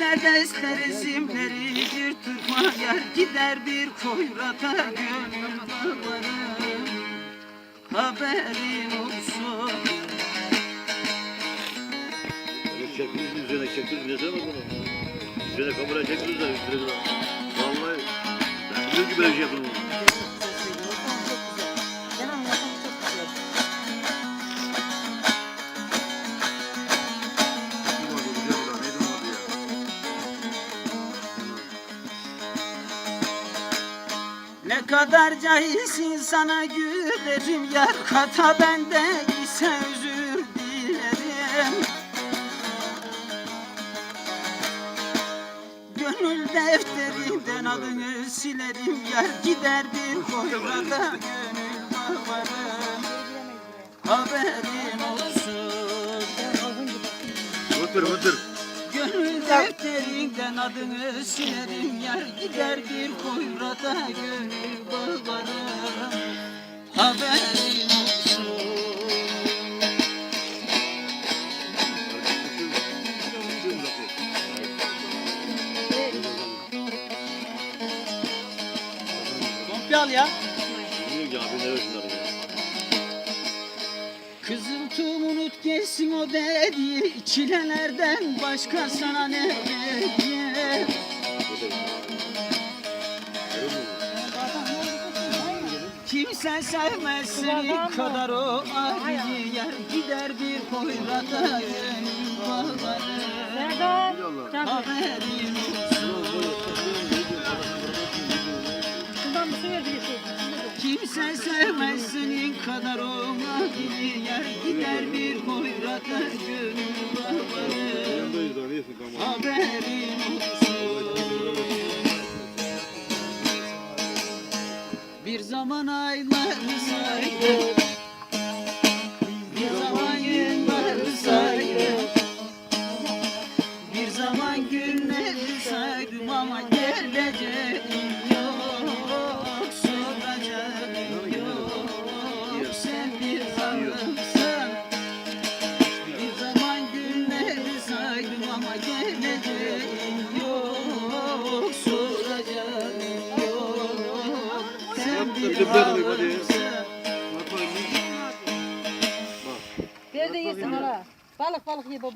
derdeste resimleri bir tutma yer gider bir koyrata gönül bağlarım Haberin olsun çekmiş üzerine çekmiş ne zaman bunu? Üzerine kamera çekmiş de üstüne de. Vallahi ben biliyorum ki böyle şey yapılmaz. Ne kadar cahilsin sana gülerim Yar kata bende ise özür dilerim. Gönül defterinden adını silerim Yar gider bir koyrada gönül bağlarım. Haberin olsun. Otur otur. Defterinden adını silerim Yar gider bir koyrada gönül bağlarım Haberin olsun Komple al ya. Bilmiyorum ki abi ne ya. Kızıltım unut geçsin o dediği çilelerden başka sana ne diye Kimse sevmez senin kadar o acıyı. Yer gider bir koyrada gönül bağları. Nereden? Kimse sevmez senin kadar o acıyı yer gider bir koyrada gönül bağları. Haberin olsun. Bir zaman ayları saydım Bir zaman günleri saydım Bir zaman günleri saydım ama geleceğim yok ama geleceğim yok soracağım yok sen bir Öyle bir adam hadi ya. zalimsin Ver de yesin hala. Balık balık ye baba.